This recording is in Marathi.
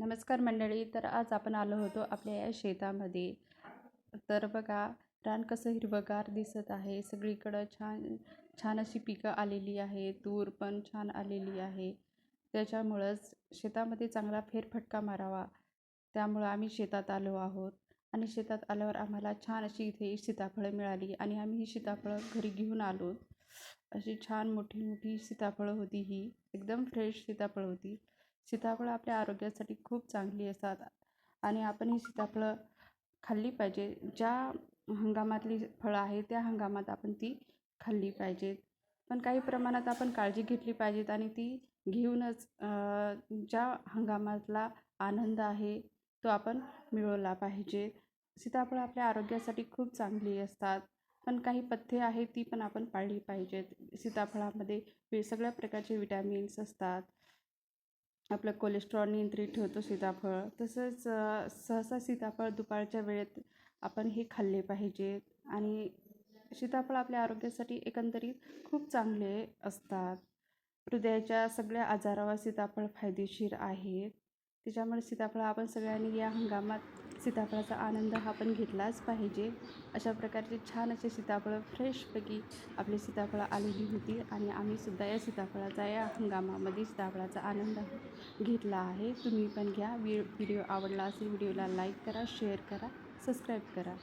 नमस्कार मंडळी तर आज आपण आलो होतो आपल्या या शेतामध्ये. तर बघा रान कसं हिरवंगार दिसत आहे. सगळीकडं छान छान अशी पिकं आलेली आहे तूर पण छान आलेली आहे. त्याच्यामुळंच शेतामध्ये चांगला फेरफटका मारावा. त्यामुळं आम्ही शेतात आलो आहोत. आणि शेतात आल्यावर आम्हाला छान अशी इथे सीताफळं मिळाली आणि आम्ही ही सीताफळं घरी घेऊन आलो. अशी छान मोठी मोठी सीताफळं होती ही. एकदम फ्रेश सीताफळं होती. सीताफळं आपल्या आरोग्यासाठी खूप चांगली असतात. आणि आपण ही सीताफळं खाल्ली पाहिजे. ज्या हंगामातली फळं आहे त्या हंगामात आपण ती खाल्ली पाहिजेत. पण काही प्रमाणात आपण काळजी घेतली पाहिजेत आणि ती घेऊनच ज्या हंगामातला आनंद आहे तो आपण मिळवला पाहिजे. सीताफळं आपल्या आरोग्यासाठी खूप चांगली असतात. पण काही पथ्ये आहेत ती पण आपण पाळली पाहिजेत. सीताफळामध्ये सगळ्या प्रकारचे विटॅमिन्स असतात. आपलं कोलेस्ट्रॉल नियंत्रित ठेवतो सीताफळ. तसंच सहसा सीताफळ दुपारच्या वेळेत आपण हे खाल्ले पाहिजेत आणि सीताफळ आपल्या आरोग्यासाठी एकंदरीत खूप चांगले असतात. हृदयाच्या सगळ्या आजारावर सीताफळ फायदेशीर आहेत त्याच्यामुळे सीताफळ आपण सगळ्यांनी या हंगामात सीताफळाचा आनंद हा पण घेतलाच पाहिजे. अशा प्रकारचे छान असे सीताफळं फ्रेशपैकी आपली सीताफळं आलेली होती आणि आम्हीसुद्धा या सीताफळाचा या हंगामामध्ये सीताफळाचा आनंद घेतला आहे. तुम्ही पण घ्या. व्हिडिओ आवडला असेल व्हिडिओला लाईक करा शेअर करा सबस्क्राईब करा.